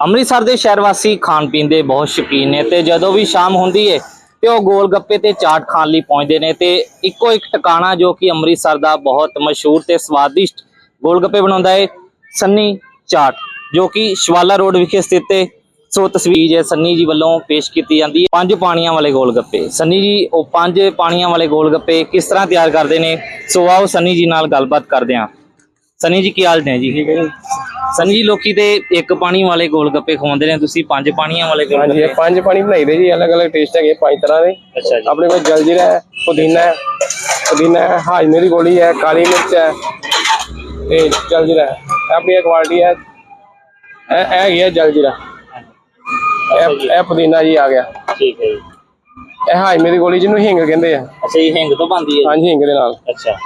ਅੰਮ੍ਰਿਤਸਰ ਦੇ ਸ਼ਹਿਰ ਵਾਸੀ ਖਾਣ ਪੀਣ ਦੇ ਬਹੁਤ ਸ਼ੌਕੀਨ ਨੇ ਤੇ ਜਦੋਂ ਵੀ ਸ਼ਾਮ ਹੁੰਦੀ ਏ ਤੇ ਉਹ ਗੋਲ ਗੱਪੇ ਤੇ ਚਾਟ ਖਾਣ ਲਈ ਪਹੁੰਚਦੇ ਨੇ ਤੇ ਇੱਕੋ ਇੱਕ ਟਿਕਾਣਾ ਜੋ ਕਿ ਅੰਮ੍ਰਿਤਸਰ ਦਾ ਬਹੁਤ ਮਸ਼ਹੂਰ ਤੇ ਸਵਾਦਿਸ਼ਟ ਗੋਲ ਗੱਪੇ ਬਣਾਉਂਦਾ ਏ, ਸੰਨੀ ਚਾਟ, ਜੋ ਕਿ ਸ਼ਵਾਲਾ ਰੋਡ ਵਿਖੇ ਸਥਿਤ ਏ। ਸੋ ਤਸਵੀਰ ਹੈ ਸੰਨੀ ਜੀ ਵੱਲੋਂ ਪੇਸ਼ ਕੀਤੀ ਜਾਂਦੀ ਹੈ ਪੰਜ ਪਾਣੀਆਂ ਵਾਲੇ ਗੋਲ ਗੱਪੇ ਸੰਨੀ ਜੀ, ਉਹ ਪੰਜ ਪਾਣੀਆਂ ਵਾਲੇ ਗੋਲ ਗੱਪੇ ਕਿਸ ਤਰ੍ਹਾਂ ਤਿਆਰ ਕਰਦੇ ਨੇ? ਸੋ ਆਓ ਸੰਨੀ ਜੀ ਨਾਲ ਗੱਲਬਾਤ ਕਰਦੇ ਹਾਂ। ਸੰਨੀ ਜੀ, ਕੀ ਹਾਲ ਨੇ ਜੀ। ਠੀਕ ਹੈ ਜੀ ਸੰਨੀ ਜੀ ਲੋਕੀ ਤੇ ਇੱਕ ਪਾਣੀ ਵਾਲੇ ਗੋਲ ਗੱਪੇ ਖਵਾਉਂਦੇ ਨੇ ਤੁਸੀਂ ਪੰਜ ਪਾਣੀਆਂ ਵਾਲੇ ਗੋਲ ਹਾਂਜੀ ਇਹ ਗੱਪੇ? ਪੰਜ ਪਾਣੀ ਬਣਾਈ ਦੇ ਜੀ ਅਲੱਗ ਅਲੱਗ ਟੇਸਟ ਹੈਗੇ ਪੰਜ ਤਰ੍ਹਾਂ ਦੇ। ਅੱਛਾ ਜੀ। ਆਪਣੇ ਕੋਲ ਜਲਜੀਰਾ ਹੈ ਪੁਦੀਨਾ ਹੈ ਪੁਦੀਨਾ ਹੈ ਹਾਜਮੇ ਦੀ ਗੋਲੀ ਹੈ ਕਾਲੀ ਮਿਰਚ ਹੈ ਤੇ ਜਲਜੀਰਾ ਹੈ। ਇਹ ਆਪਣੀ ਕੁਆਲਿਟੀ ਹੈ। ਇਹ ਇਹ ਹੈ ਜਲਜੀਰਾ। ਇਹ ਇਹ ਪੁਦੀਨਾ ਜੀ ਆ ਗਿਆ। ਠੀਕ ਹੈ ਜੀ। ਇਹ ਹਾਜਮੇ ਦੀ ਗੋਲੀ ਜਿਹਨੂੰ ਹਿੰਗ ਕਹਿੰਦੇ ਆ। ਅੱਛਾ ਇਹ ਹਿੰਗ ਤੋਂ ਬਣਦੀ ਹੈ ਹਾਂਜੀ ਹਿੰਗ ਦੇ ਨਾਲ। ਅੱਛਾ।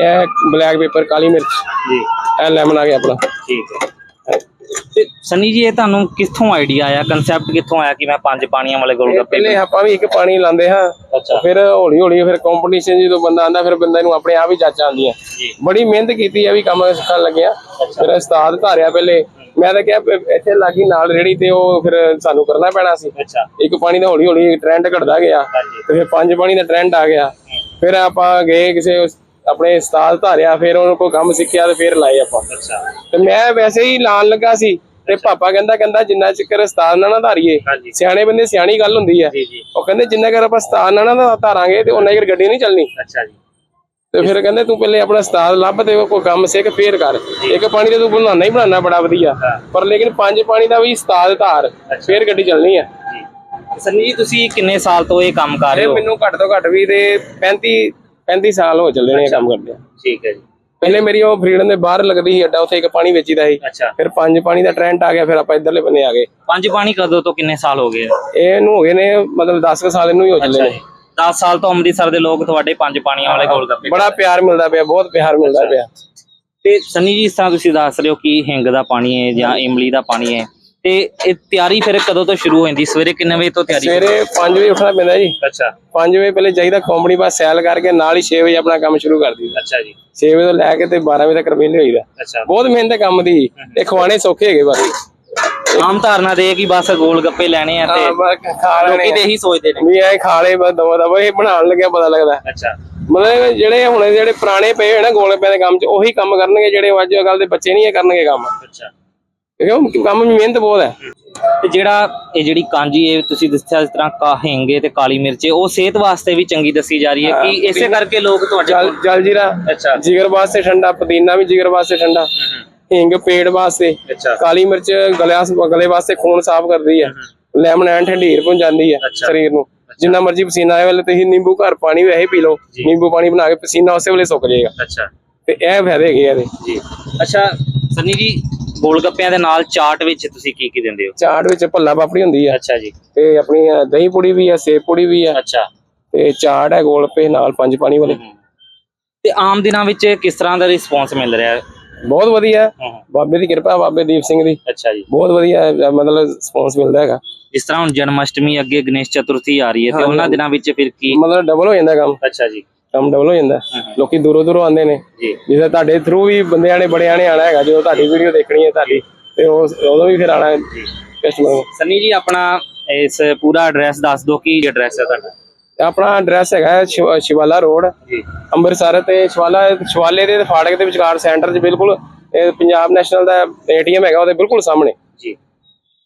ਇਹ ਬਲੈਕ ਪੇਪਰ ਕਾਲੀ ਮਿਰਚ। ਜੀ। ਇਹ ਲੈਮਨ ਆ ਗਿਆ ਆਪਣਾ। ਠੀਕ ਹੈ। ਤੇ ਸੰਨੀ ਜੀ ਇਹ ਤੁਹਾਨੂੰ ਕਿੱਥੋਂ ਆਈਡੀਆ ਆਇਆ? ਕਨਸੈਪਟ ਕਿੱਥੋਂ ਆਇਆ ਕਿ ਮੈਂ ਪੰਜ ਪਾਣੀਆਂ ਵਾਲੇ ਗੋਲ ਗੱਪੇ ਪਹਿਲੇ ਆਪਾਂ ਵੀ ਇੱਕ ਪਾਣੀ ਲਾਉਂਦੇ ਹਾਂ। ਫਿਰ ਹੌਲੀ ਹੌਲੀ ਫਿਰ ਕੰਪੀਟੀਸ਼ਨ ਜਦੋਂ ਬੰਦਾ ਆਂਦਾ ਫਿਰ ਬੰਦੇ ਨੂੰ ਆਪਣੇ ਆਪ ਹੀ ਜਾਚ ਆਉਂਦੀਆਂ ਬੜੀ ਮਿਹਨਤ ਕੀਤੀ ਆ ਵੀ ਕੰਮ ਸਿੱਖਣ ਲੱਗਿਆ ਫਿਰ ਉਸਤਾਦ ਧਾਰਿਆ ਪਹਿਲੇ। ਮੈਂ ਤਾਂ ਕਿਹਾ ਇੱਥੇ ਲੱਗੀ ਨਾਲ ਰੇੜੀ ਤੇ ਉਹ ਫਿਰ ਸਾਨੂੰ ਕਰਨਾ ਪੈਣਾ ਸੀ। ਇੱਕ ਪਾਣੀ ਦਾ ਹੌਲੀ ਹੌਲੀ ਟ੍ਰੈਂਡ ਘਟਦਾ ਗਿਆ। ਤੇ ਫਿਰ ਪੰਜ ਪਾਣੀ ਦਾ ਟ੍ਰੈਂਡ ਆ ਗਿਆ। ਫਿਰ ਆਪਾਂ ਗਏ ਕਿਸੇ ਆਪਣੇ ਉਸਤਾਦ ਧਾਰਿਆ ਫਿਰ ਉਹਨਾਂ ਕੋਲ ਕੰਮ ਸਿੱਖਿਆ ਤੇ ਫਿਰ ਲਾਏ ਆਪਾਂ। ਅੱਛਾ। ਤੇ ਮੈਂ ਵੈਸੇ ਹੀ ਲਾਣ ਲੱਗਾ ਸੀ ਤੇ ਪਾਪਾ ਕਹਿੰਦਾ ਕਹਿੰਦਾ ਜਿੰਨਾ ਚਿਰ ਉਸਤਾਦ ਨਾ ਨਾ ਧਾਰੀਏ ਸਿਆਣੇ ਬੰਦੇ ਸਿਆਣੀ ਗੱਲ ਹੁੰਦੀ ਜੀ ਉਹ ਕਹਿੰਦੇ ਜਿੰਨਾ ਚਿਰ ਆਪਾਂ ਉਸਤਾਦ ਨਾ ਨਾ ਧਾਰਾਂਗੇ ਤੇ ਉਹਨਾਂ ਚਿਰ ਗੱਡੀ ਨਹੀਂ ਚੱਲਣੀ। ਅੱਛਾ ਜੀ। ਤੇ ਫਿਰ ਕਹਿੰਦੇ ਤੂੰ ਪਹਿਲੇ ਆਪਣਾ ਉਸਤਾਦ ਲੱਭ ਤੇ ਕੋਈ ਕੰਮ ਸਿੱਖ ਫੇਰ ਕਰ। ਇੱਕ ਪਾਣੀ ਤੇ ਤੂੰ ਬਣਾਉਣਾ ਹੀ ਬਣਾਉਣਾ ਬੜਾ ਵਧੀਆ। ਹਾਂ। ਪਰ ਲੇਕਿਨ ਪੰਜ ਪਾਣੀ ਦਾ ਵੀ ਉਸਤਾਦ ਧਾਰ ਫੇਰ ਗੱਡੀ ਚੱਲਣੀ ਆ। ਜੀ। ਸੰਨੀ ਜੀ ਤੁਸੀਂ ਕਿੰਨੇ ਸਾਲ ਤੋਂ ਇਹ ਕੰਮ ਕਰ ਰਹੇ ਹੋ? ਮੈਨੂੰ ਘੱਟ ਤੋਂ ਘੱਟ ਵੀ ਤੇ 35 35 ਸਾਲ ਹੋ ਚੱਲੇ ਨੇ ਇਹ ਕੰਮ ਕਰਦੇ ਠੀਕ ਹੈ ਜੀ। ਪਹਿਲੇ ਮੇਰੀ ਉਹ ਫਰੀडम ਦੇ ਬਾਹਰ ਲੱਗਦੀ ਸੀ ਅੱਡਾ ਉੱਥੇ ਇੱਕ ਪਾਣੀ ਵੇਚੀਦਾ ਸੀ। ਅੱਛਾ। ਫਿਰ ਪੰਜ ਪਾਣੀ ਦਾ ਟ੍ਰੈਂਡ ਆ ਗਿਆ ਫਿਰ ਆਪਾਂ ਇਧਰਲੇ ਬੰਨੇ ਆ ਗਏ। ਪੰਜ ਪਾਣੀ ਕਦੋਂ ਤੋਂ ਕਿੰਨੇ ਸਾਲ ਹੋ ਗਏ ਇਹਨੂੰ ਹੋ ਗਏ ਨੇ ਮਤਲਬ 10 ਕੁ ਸਾਲ ਇਹਨੂੰ ਹੀ ਹੋ ਚੱਲੇ ਨੇ। 10 ਸਾਲ ਤੋਂ ਅੰਮ੍ਰਿਤਸਰ ਦੇ ਲੋਕ ਤੁਹਾਡੇ ਪੰਜ ਪਾਣੀਆਂ ਵਾਲੇ ਗੋਲ ਗੱਪੇ ਬੜਾ ਪਿਆਰ ਮਿਲਦਾ ਪਿਆ ਬਹੁਤ ਪਿਆਰ ਮਿਲਦਾ ਪਿਆ। ਤੇ ਸੰਨੀ ਜੀ ਇਸ ਤਰ੍ਹਾਂ ਤੁਸੀਂ ਦੱਸ ਰਹੇ ਹੋ ਕਿ ਹਿੰਗ ਦਾ ਪਾਣੀ ਹੈ ਜਾਂ ਇਮਲੀ ਦਾ ਪਾਣੀ ਹੈ। ਤੇ ਇਹ ਤਿਆਰੀ ਫਿਰ ਕਦੋਂ ਤੋਂ ਸ਼ੁਰੂ ਹੋ ਜਾਂਦੀ? ਸਵੇਰੇ ਕਿੰਨੇ ਵਜੇ ਤੋਂ ਤਿਆਰੀ ਸਵੇਰੇ 5 ਵਜੇ ਉੱਠਣਾ ਪੈਂਦਾ ਜੀ। ਅੱਛਾ। 5 ਵਜੇ ਪਹਿਲੇ ਜਾਈਦਾ ਕੰਪਨੀ ਪਾਸ ਸੈਲ ਕਰਕੇ ਨਾਲ ਹੀ 6 ਵਜੇ ਆਪਣਾ ਕੰਮ ਸ਼ੁਰੂ ਕਰ ਦਈਦਾ। ਅੱਛਾ ਜੀ। 6 ਵਜੇ ਤੋਂ ਲੈ ਕੇ ਤੇ 12 ਵਜੇ ਤੱਕ ਵਿਹਲੇ ਹੋਈਦਾ। ਅੱਛਾ। ਬਹੁਤ ਮਿਹਨਤ ਹੈ ਕੰਮ ਦੀ। ਇਹ ਖਵਾਣੇ ਸੌਖੇ ਹੈਗੇ ਬਸ। ਆਮ ਧਾਰਨਾ ਦੇ ਕਿ ਬਸ ਗੋਲ ਗੱਪੇ ਲੈਣੇ ਆ ਤੇ ਲੋਕੀ ਤੇ ਇਹੀ ਸੋਚਦੇ ਨੇ। ਵੀ ਇਹ ਖਾ ਲਏ ਬਸ ਦਵਾ ਦਵਾ ਇਹ ਬਣਾਉਣ ਲੱਗਿਆ ਪਤਾ ਲੱਗਦਾ। ਅੱਛਾ। ਮਤਲਬ ਜਿਹੜੇ ਹੁਣ ਜਿਹੜੇ ਪੁਰਾਣੇ ਪਏ ਹੋਏ ਨਾ ਗੋਲਪਿਆਂ ਦੇ ਕੰਮ 'ਚ ਉਹੀ ਕੰਮ ਕਰਨਗੇ ਜਿਹੜੇ ਅੱਜ ਕੱਲ ਦੇ ਬੱਚੇ ਨਹੀਂ ਇਹ ਕਰਨਗੇ ਕੰਮ। ਅੱਛਾ। ਕਿਉਂਕਿ ਕੰਮ ਵਿੱਚ ਮਿਹਨਤ ਬਹੁਤ ਹੈ। ਤੇ ਜਿਹੜਾ ਇਹ ਜਿਹੜੀ ਕਾਂਜੀ ਹੈ ਤੁਸੀਂ ਦੱਸਿਆ ਇਸ ਤਰ੍ਹਾਂ ਕਾ ਹਿੰਗੇ ਤੇ ਕਾਲੀ ਮਿਰਚ ਉਹ ਸਿਹਤ ਵਾਸਤੇ ਵੀ ਚੰਗੀ ਦੱਸੀ ਜਾ ਰਹੀ ਹੈ ਕਿ ਇਸੇ ਕਰਕੇ ਲੋਕ ਤੁਹਾਡੇ ਜਲ ਜਲ ਜੀਰਾ ਅੱਛਾ। ਜਿਗਰ ਵਾਸਤੇ ਠੰਡਾ ਪੁਦੀਨਾ ਵੀ ਜਿਗਰ ਵਾਸਤੇ ਠੰਡਾ ਹਿੰਗ ਪੇਟ ਵਾਸਤੇ ਅੱਛਾ। ਕਾਲੀ ਮਿਰਚ ਗਲਿਆ ਗਲੇ ਵਾਸਤੇ ਖੂਨ ਸਾਫ਼ ਕਰਦੀ ਹੈ। ਲੈਮਨ ਐਂਡ ਠੰਡੀਰ ਪਹੁੰਚਾਉਂਦੀ ਹੈ ਅੱਛਾ। ਸਰੀਰ ਨੂੰ। ਜਿੰਨਾ ਮਰਜ਼ੀ ਪਸੀਨਾ ਆਏ ਵੇਲੇ ਤੁਸੀਂ ਨਿੰਬੂ ਘਰ ਪਾਣੀ ਵੈਸੇ ਪੀ ਲਓ ਜੀ। ਨਿੰਬੂ ਪਾਣੀ ਬਣਾ ਕੇ ਪਸੀਨਾ ਉਸੇ ਵੇਲੇ ਸੁੱਕ ਜਾਏਗਾ। ਅੱਛਾ। ਤੇ ਇਹ ਫਾਇਦੇ ਹੈਗੇ ਆ ਇਹਦੇ। ਜੀ। ਅੱਛਾ ਸੰਨੀ ਜੀ ਗੋਲ ਗੱਪਿਆਂ ਦੇ ਨਾਲ ਚਾਟ ਵਿੱਚ ਤੁਸੀਂ ਕੀ ਕੀ ਦਿੰਦੇ ਹੋ? ਚਾਟ ਵਿੱਚ ਭੱਲਾ ਪਾਪੜੀ ਹੁੰਦੀ ਹੈ ਅੱਛਾ ਜੀ। ਤੇ ਆਪਣੀ ਅ, ਦਹੀਂ ਪੁੜੀ ਵੀ ਹੈ ਸੇਬ ਪੁੜੀ ਵੀ ਹੈ ਅੱਛਾ। ਤੇ ਚਾਟ ਹੈ ਗੋਲਪੇ ਨਾਲ ਪੰਜ ਪਾਣੀ ਵਾਲੇ। ਤੇ ਆਮ ਦਿਨਾਂ ਵਿੱਚ ਕਿਸ ਤਰ੍ਹਾਂ ਦਾ ਰਿਸਪੌਂਸ ਮਿਲ ਰਿਹਾ? ਹੈ ਬਹੁਤ ਵਧੀਆ। ਹੈ। ਬਾਬੇ ਦੀ ਕਿਰਪਾ ਬਾਬੇ ਦੀਪ ਸਿੰਘ ਦੀ। ਅੱਛਾ ਜੀ। ਬਹੁਤ ਵਧੀਆ ਮਤਲਬ ਰਿਸਪੌਂਸ ਮਿਲਦਾ ਹੈਗਾ। ਜਿਸ ਤਰ੍ਹਾਂ ਹੁਣ ਜਨਮ ਅਸ਼ਟਮੀ ਅੱਗੇ ਗਣੇਸ਼ ਚਤੁਰਥੀ ਆ ਰਹੀ ਹੈ ਤੇ ਉਹਨਾਂ ਦਿਨਾਂ ਵਿੱਚ ਫਿਰ ਕੀ? ਮਤਲਬ ਡਬਲ ਹੋ ਜਾਂਦਾ ਕੰਮ। ਅੱਛਾ ਜੀ। ਕੰਮ ਡਬਲ ਹੋ ਜਾਂਦਾ। ਲੋਕੀ ਦੂਰੋਂ ਦੂਰੋਂ ਆਉਂਦੇ ਨੇ। ਜੀ। ਜਿਵੇਂ ਤੁਹਾਡੇ ਥਰੂ ਵੀ ਬੰਦਿਆਂ ਨੇ ਬੜਿਆਂ ਨੇ ਆਣਾ ਹੈਗਾ ਜਦੋਂ ਤੁਹਾਡੀ ਵੀਡੀਓ ਦੇਖਣੀ ਹੈ ਤੁਹਾਡੀ ਤੇ ਉਸ ਉਦੋਂ ਵੀ ਫਿਰ ਆਣਾ ਜੀ। ਕਸਟਮਰ ਸੰਨੀ ਜੀ ਆਪਣਾ ਇਸ ਪੂਰਾ ਐਡਰੈਸ ਦੱਸ ਦਿਓ ਕੀ ਐਡਰੈਸ ਹੈ ਤੁਹਾਡਾ? ਆਪਣਾ ਐਡਰੈਸ ਹੈਗਾ ਸ਼ਿਵ- ਸ਼ਿਵਾਲਾ ਰੋਡ ਜੀ। ਅੰਮ੍ਰਿਤਸਰ ਤੇ ਸ਼ਿਵਾਲਾ ਸ਼ਿਵਾਲੇ ਦੇ ਫਾੜਕ ਦੇ ਵਿਚਕਾਰ ਸੈਂਟਰ 'ਚ ਬਿਲਕੁਲ ਪੰਜਾਬ ਨੈਸ਼ਨਲ ਦਾ ਏਟੀਐਮ ਹੈਗਾ ਉਹਦੇ ਬਿਲਕੁਲ ਸਾਹਮਣੇ। ਜੀ।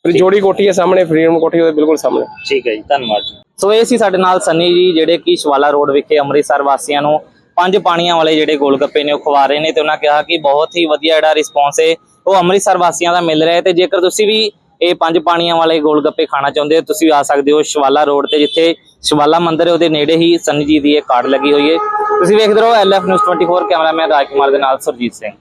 ਜੋੜੀ ਕੋਠੀ ਹੈ ਸਾਹਮਣੇ ਫਰੀडम ਕੋਠੀ ਉਹਦੇ ਬਿਲਕੁਲ ਸਾਹਮਣੇ। ਠੀਕ ਹੈ ਜੀ ਧੰਨਵਾਦ ਜੀ। ਸੋ ਇਹ ਸੀ ਸਾਡੇ ਨਾਲ ਸੰਨੀ ਜੀ, ਜਿਹੜੇ ਕਿ ਸ਼ਵਾਲਾ ਰੋਡ ਵਿਖੇ ਅੰਮ੍ਰਿਤਸਰ ਵਾਸੀਆਂ ਨੂੰ ਪੰਜ ਪਾਣੀਆਂ ਵਾਲੇ ਜਿਹੜੇ ਗੋਲ ਗੱਪੇ ਨੇ ਉਹ ਖਵਾ ਰਹੇ ਨੇ ਤੇ ਉਹਨਾਂ ਕਿਹਾ ਕਿ ਬਹੁਤ ਹੀ ਵਧੀਆ ਜਿਹੜਾ ਰਿਸਪੌਂਸ ਹੈ ਉਹ ਅੰਮ੍ਰਿਤਸਰ ਵਾਸੀਆਂ ਦਾ ਮਿਲ ਰਿਹਾ ਹੈ ਤੇ ਜੇਕਰ ਤੁਸੀਂ ਵੀ ਇਹ ਪੰਜ ਪਾਣੀਆਂ ਵਾਲੇ ਗੋਲ ਗੱਪੇ ਖਾਣਾ ਚਾਹੁੰਦੇ ਹੋ, ਤੁਸੀਂ ਆ ਸਕਦੇ ਹੋ ਸ਼ਵਾਲਾ ਰੋਡ ਤੇ, ਜਿੱਥੇ ਸ਼ਵਾਲਾ ਮੰਦਿਰ ਹੈ, ਉਹਦੇ ਨੇੜੇ ਹੀ ਸੰਨੀ ਜੀ ਦੀ ਇਹ ਕਾਰਡ ਲੱਗੀ ਹੋਈ ਹੈ ਤੁਸੀਂ ਵੇਖਦੇ ਰਹੋ LF news 24 cameraman Raj Kumar ਦੇ ਨਾਲ ਸੁਰਜੀਤ ਸਿੰਘ।